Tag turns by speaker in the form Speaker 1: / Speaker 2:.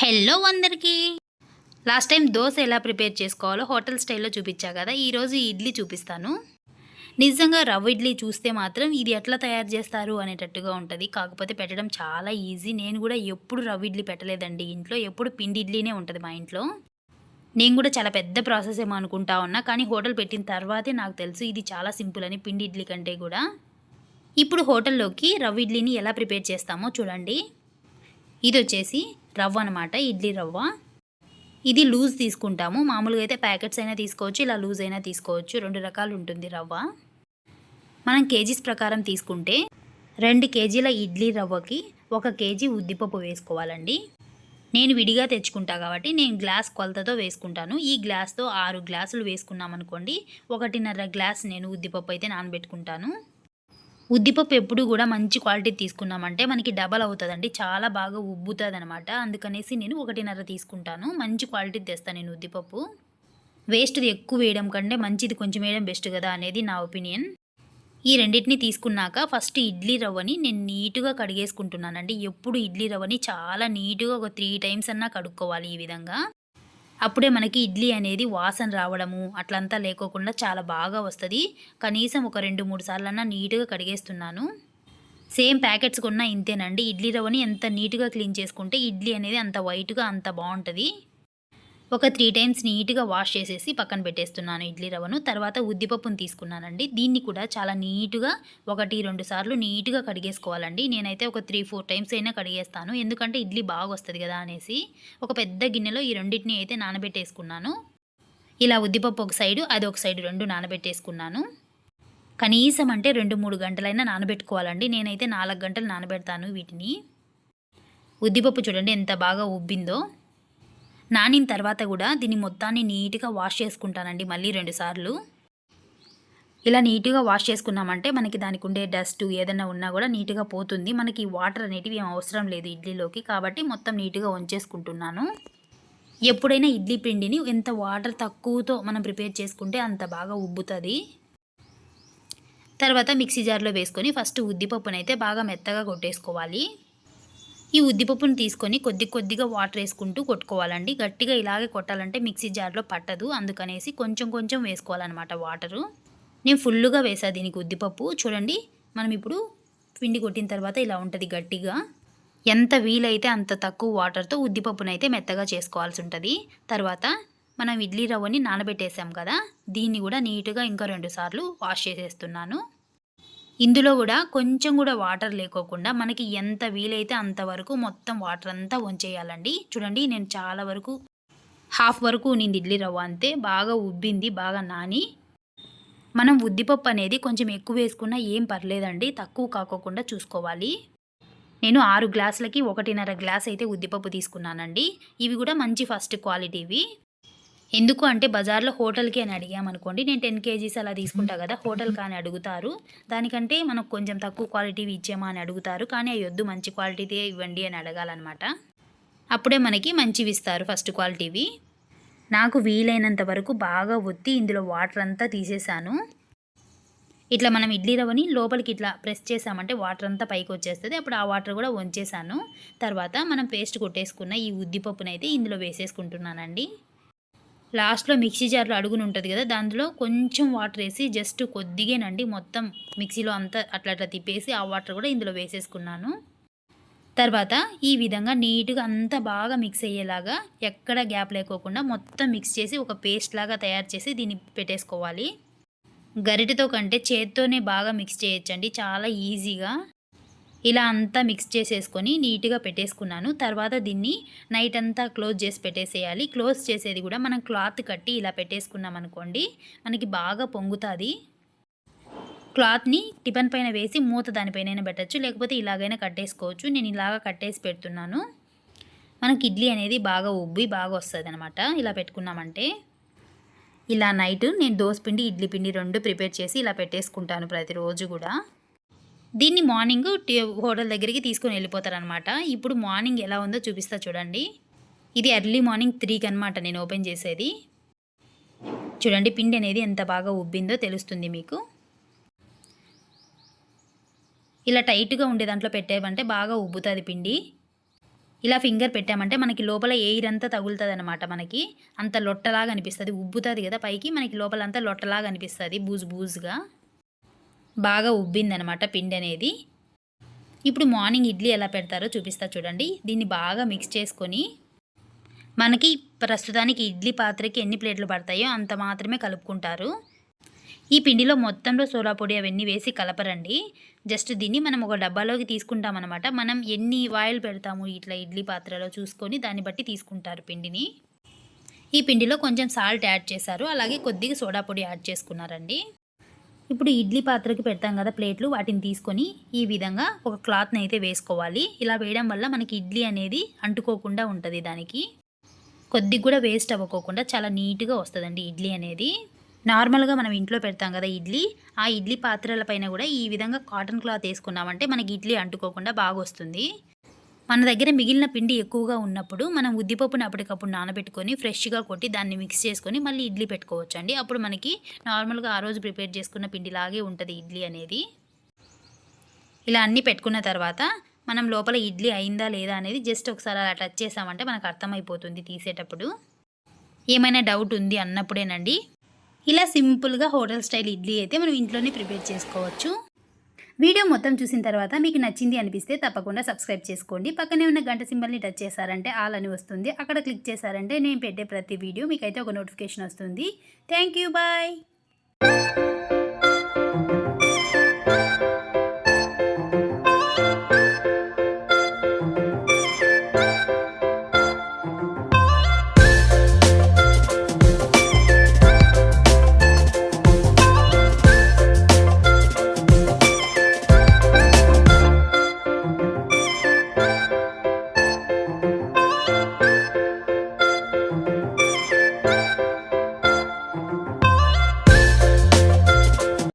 Speaker 1: Hello అందరికీ. Last time dosa ఎలా prepare చేసుకోవాలో హోటల్ స్టైల్లో చూపించా కదా ఈరోజు ఇడ్లీ చూపిస్తాను. నిజంగా రవ్వ ఇడ్లీ చూస్తే మాత్రం ఇది ఎట్లా తయారు చేస్తారు అనేటట్టుగా ఉంటుంది. కాకపోతే పెట్టడం చాలా ఈజీ. నేను కూడా ఎప్పుడు రవ్వ ఇడ్లీ పెట్టలేదండి ఇంట్లో. ఎప్పుడు పిండి ఇడ్లీనే ఉంటుంది మా ఇంట్లో. నేను కూడా చాలా పెద్ద ప్రాసెస్ ఏమో అనుకుంటా ఉన్నా కానీ హోటల్ పెట్టిన తర్వాతే నాకు తెలుసు ఇది చాలా సింపుల్ అని పిండి ఇడ్లీ కంటే కూడా. ఇప్పుడు హోటల్లోకి రవ్వ ఇడ్లీని ఎలా ప్రిపేర్ చేస్తామో చూడండి. ఇది వచ్చేసి రవ్వ అనమాట ఇడ్లీ రవ్వ. ఇది లూజ్ తీసుకుంటాము. మామూలుగా అయితే ప్యాకెట్స్ అయినా తీసుకోవచ్చు ఇలా లూజ్ అయినా తీసుకోవచ్చు. రెండు రకాలు ఉంటుంది రవ్వ. మనం కేజీస్ ప్రకారం తీసుకుంటే రెండు కేజీల ఇడ్లీ రవ్వకి ఒక కేజీ ఉద్దిపప్పు వేసుకోవాలండి. నేను విడిగా తెచ్చుకుంటా కాబట్టి నేను గ్లాస్ కొలతతో వేసుకుంటాను. ఈ గ్లాస్తో ఆరు గ్లాసులు వేసుకున్నాం అనుకోండి ఒకటిన్నర గ్లాస్ నేను ఉద్దిపప్పు అయితే నానబెట్టుకుంటాను. ఉద్దిపప్పు ఎప్పుడు కూడా మంచి క్వాలిటీ తీసుకున్నామంటే మనకి డబల్ అవుతుందండి. చాలా బాగా ఉబ్బుతుంది అనమాట అందుకనేసి నేను ఒకటిన్నర తీసుకుంటాను. మంచి క్వాలిటీ తెస్తాను నేను ఉద్దిపప్పు. వేస్ట్ది ఎక్కువ వేయడం కంటే మంచిది కొంచెం వేయడం బెస్ట్ కదా అనేది నా ఒపీనియన్. ఈ రెండింటిని తీసుకున్నాక ఫస్ట్ ఇడ్లీ రవ్వని నేను నీట్గా కడిగేసుకుంటున్నానండి. ఎప్పుడు ఇడ్లీ రవ్వని చాలా నీట్గా ఒక త్రీ టైమ్స్ అన్నా కడుక్కోవాలి ఈ విధంగా. అప్పుడే మనకి ఇడ్లీ అనేది వాసన రావడము అట్లంతా లేకోకుండా చాలా బాగా వస్తుంది. కనీసం ఒక రెండు మూడు సార్లన్నా నీట్గా కడిగేస్తున్నాను. సేమ్ ప్యాకెట్స్ కొన్నా ఇంతేనండి. ఇడ్లీ రవ్వని ఎంత నీట్గా క్లీన్ చేసుకుంటే ఇడ్లీ అనేది అంత వైట్గా అంత బాగుంటుంది ఒక త్రీ టైమ్స్ నీట్గా వాష్ చేసేసి పక్కన పెట్టేస్తున్నాను ఇడ్లీ రవ్వను. తర్వాత ఉద్దిపప్పును తీసుకున్నానండి. దీన్ని కూడా చాలా నీట్గా ఒకటి రెండు సార్లు నీట్గా కడిగేసుకోవాలండి. నేనైతే ఒక త్రీ ఫోర్ టైమ్స్ అయినా కడిగేస్తాను. ఎందుకంటే ఇడ్లీ బాగా వస్తుంది కదా అనేసి ఒక పెద్ద గిన్నెలో ఈ రెండింటిని అయితే నానబెట్టేసుకున్నాను. ఇలా ఉద్దిపప్పు ఒక సైడు అది ఒక సైడు రెండు నానబెట్టేసుకున్నాను. కనీసం అంటే రెండు మూడు గంటలైనా నానబెట్టుకోవాలండి. నేనైతే నాలుగు గంటలు నానబెడతాను వీటిని. ఉద్దిపప్పు చూడండి ఎంత బాగా ఉబ్బిందో. నానిన తర్వాత కూడా దీన్ని మొత్తాన్ని నీట్గా వాష్ చేసుకుంటానండి మళ్ళీ రెండుసార్లు ఇలా నీట్గా వాష్ చేసుకున్నామంటే మనకి దానికి ఉండే డస్ట్ ఏదైనా ఉన్నా కూడా నీట్గా పోతుంది. మనకి వాటర్ అనేటివి ఏం అవసరం లేదు ఇడ్లీలోకి కాబట్టి మొత్తం నీట్గా వంచేసుకుంటున్నాను. ఎప్పుడైనా ఇడ్లీ పిండిని ఎంత వాటర్ తక్కువతో మనం ప్రిపేర్ చేసుకుంటే అంత బాగా ఉబ్బుతుంది. తర్వాత మిక్సీ జార్లో వేసుకొని ఫస్ట్ ఉద్దిపప్పునైతే బాగా మెత్తగా కొట్టేసుకోవాలి. ఈ ఉద్దిపప్పును తీసుకొని కొద్ది కొద్దిగా వాటర్ వేసుకుంటూ కొట్టుకోవాలండి. గట్టిగా ఇలాగే కొట్టాలంటే మిక్సీ జార్లో పట్టదు. అందుకనేసి కొంచెం కొంచెం వేసుకోవాలన్నమాట వాటరు. నేను ఫుల్గా వేసా దీనికి ఉద్దిపప్పు. చూడండి మనం ఇప్పుడు పిండి కొట్టిన తర్వాత ఇలా ఉంటుంది గట్టిగా. ఎంత వీలైతే అంత తక్కువ వాటర్తో ఉద్దిపప్పునైతే మెత్తగా చేసుకోవాల్సి ఉంటుంది. తర్వాత మనం ఇడ్లీ రవ్వని నానబెట్టేసాం కదా దీన్ని కూడా నీట్గా ఇంకా రెండు సార్లు వాష్ చేసేస్తున్నాను. ఇందులో కూడా కొంచెం కూడా వాటర్ లేకోకుండా మనకి ఎంత వీలైతే అంతవరకు మొత్తం వాటర్ అంతా వంచేయాలండి చూడండి నేను చాలా వరకు హాఫ్ వరకు నేను ఇడ్లీ రవ్వ అంతే. బాగా ఉబ్బింది బాగా నాని. మనం ఉద్దిపప్పు అనేది కొంచెం ఎక్కువ వేసుకున్నా ఏం పర్లేదండి. తక్కువ కాకోకుండా చూసుకోవాలి. నేను ఆరు గ్లాసులకి ఒకటిన్నర గ్లాస్ అయితే ఉద్దిపప్పు తీసుకున్నానండి. ఇవి కూడా మంచి ఫస్ట్ క్వాలిటీవి. ఎందుకు అంటే బజార్లో హోటల్కి అని అడిగామనుకోండి నేను టెన్ కేజీస్ అలా తీసుకుంటా కదా హోటల్ కానీ అడుగుతారు. దానికంటే మనకు కొంచెం తక్కువ క్వాలిటీవి ఇచ్చేమా అని అడుగుతారు కానీ అవి వద్దు మంచి క్వాలిటీదే ఇవ్వండి అని అడగాలన్నమాట. అప్పుడే మనకి మంచివి ఇస్తారు ఫస్ట్ క్వాలిటీవి. నాకు వీలైనంత వరకు బాగా ఒత్తి ఇందులో వాటర్ అంతా తీసేసాను. ఇట్లా మనం ఇడ్లీ రవ్వని లోపలికి ఇట్లా ప్రెస్ చేసామంటే వాటర్ అంతా పైకి వచ్చేస్తుంది అప్పుడు ఆ వాటర్ కూడా వంచేసాను. తర్వాత మనం పేస్ట్ కొట్టేసుకున్న ఈ ఉద్దిపప్పునైతే ఇందులో వేసేసుకుంటున్నానండి. లాస్ట్లో మిక్సీ జార్లో అడుగుని ఉంటుంది కదా దాంట్లో కొంచెం వాటర్ వేసి జస్ట్ కొద్దిగానండి. మొత్తం మిక్సీలో అంతా అట్లా అట్లా తిప్పేసి ఆ వాటర్ కూడా ఇందులో వేసేసుకున్నాను. తర్వాత ఈ విధంగా నీట్గా అంతా బాగా మిక్స్ అయ్యేలాగా ఎక్కడ గ్యాప్ లేకోకుండా మొత్తం మిక్స్ చేసి ఒక పేస్ట్ లాగా తయారు చేసి దీన్ని పెట్టేసుకోవాలి. గరిటెతో కంటే చేత్తోనే బాగా మిక్స్ చేయొచ్చండి. చాలా ఈజీగా. ఇలా అంతా మిక్స్ చేసేసుకొని నీట్గా పెట్టేసుకున్నాను. తర్వాత దీన్ని నైట్ అంతా క్లోజ్ చేసి పెట్టేసేయాలి. క్లోజ్ చేసేది కూడా మనం క్లాత్ కట్టి ఇలా పెట్టేసుకున్నాం అనుకోండి మనకి బాగా పొంగుతుంది. క్లాత్ని టిఫన్ పైన వేసి మూత దానిపైన పెట్టచ్చు లేకపోతే ఇలాగైనా కట్టేసుకోవచ్చు. నేను ఇలాగ కట్టేసి పెడుతున్నాను. మనకి ఇడ్లీ అనేది బాగా ఉబ్బి బాగా వస్తుంది అనమాట ఇలా పెట్టుకున్నామంటే ఇలా నైట్ నేను దోశ పిండి ఇడ్లీ పిండి రెండు ప్రిపేర్ చేసి ఇలా పెట్టేసుకుంటాను ప్రతిరోజు కూడా. దీన్ని మార్నింగ్ హోటల్ దగ్గరికి తీసుకొని వెళ్ళిపోతారనమాట ఇప్పుడు మార్నింగ్ ఎలా ఉందో చూపిస్తా చూడండి. ఇది ఎర్లీ మార్నింగ్ త్రీకి అనమాట నేను ఓపెన్ చేసేది. చూడండి పిండి అనేది ఎంత బాగా ఉబ్బిందో తెలుస్తుంది మీకు. ఇలా టైట్గా ఉండే దాంట్లో పెట్టామంటే బాగా ఉబ్బుతుంది పిండి. ఇలా ఫింగర్ పెట్టామంటే మనకి లోపల ఎయిర్ అంతా తగులుతుంది అనమాట మనకి. అంత లొట్టలాగా అనిపిస్తుంది. ఉబ్బుతుంది కదా పైకి మనకి లోపల అంతా లొట్టలాగా అనిపిస్తుంది బూజు బూజుగా. బాగా ఉబ్బిందనమాట పిండి అనేది ఇప్పుడు మార్నింగ్ ఇడ్లీ ఎలా పెడతారో చూపిస్తా చూడండి. దీన్ని బాగా మిక్స్ చేసుకొని మనకి ప్రస్తుతానికి ఇడ్లీ పాత్రకి ఎన్ని ప్లేట్లు పడతాయో అంత మాత్రమే కలుపుకుంటారు. ఈ పిండిలో మొత్తంలో సోడా పొడి అవన్నీ వేసి కలపరండి. జస్ట్ దీన్ని మనం ఒక డబ్బాలోకి తీసుకుంటామన్నమాట మనం ఎన్ని వాయిల్ పెడతాము ఇట్లా ఇడ్లీ పాత్రలో చూసుకొని దాన్ని బట్టి తీసుకుంటారు పిండిని. ఈ పిండిలో కొంచెం సాల్ట్ యాడ్ చేశారు. అలాగే కొద్దిగా సోడా పొడి యాడ్ చేసుకున్నారండి. ఇప్పుడు ఇడ్లీ పాత్రకి పెడతాం కదా ప్లేట్లు వాటిని తీసుకొని ఈ విధంగా ఒక క్లాత్ని అయితే వేసుకోవాలి. ఇలా వేయడం వల్ల మనకి ఇడ్లీ అనేది అంటుకోకుండా ఉంటుంది దానికి. కొద్దిగా కూడా వేస్ట్ అవ్వకోకుండా చాలా నీట్గా వస్తుందండి ఇడ్లీ అనేది. నార్మల్గా మనం ఇంట్లో పెడతాం కదా ఇడ్లీ ఆ ఇడ్లీ పాత్రల పైన కూడా ఈ విధంగా కాటన్ క్లాత్ వేసుకున్నామంటే మనకి ఇడ్లీ అంటుకోకుండా బాగా వస్తుంది మన దగ్గర మిగిలిన పిండి ఎక్కువగా ఉన్నప్పుడు మనం ఉద్దిపప్పుని అప్పటికప్పుడు నానబెట్టుకొని ఫ్రెష్గా కొట్టి దాన్ని మిక్స్ చేసుకొని మళ్ళీ ఇడ్లీ పెట్టుకోవచ్చు అండి అప్పుడు మనకి నార్మల్గా ఆ రోజు ప్రిపేర్ చేసుకున్న పిండిలాగే ఉంటుంది ఇడ్లీ అనేది. ఇలా అన్నీ పెట్టుకున్న తర్వాత మనం లోపల ఇడ్లీ అయిందా లేదా అనేది జస్ట్ ఒకసారి అలా టచ్ చేసామంటే మనకు అర్థమైపోతుంది తీసేటప్పుడు. ఏమైనా డౌట్ ఉంది అన్నప్పుడేనండి. ఇలా సింపుల్గా హోటల్ స్టైల్ ఇడ్లీ అయితే మనం ఇంట్లోనే ప్రిపేర్ చేసుకోవచ్చు. వీడియో మొత్తం చూసిన తర్వాత మీకు నచ్చింది అనిపిస్తే తప్పకుండా సబ్స్క్రైబ్ చేసుకోండి. పక్కనే ఉన్న గంట సింబల్ని టచ్ చేశారంటే ఆల్ అని వస్తుంది. అక్కడ క్లిక్ చేశారంటే నేను పెట్టే ప్రతి వీడియో మీకైతే ఒక నోటిఫికేషన్ వస్తుంది. Thank you. బాయ్.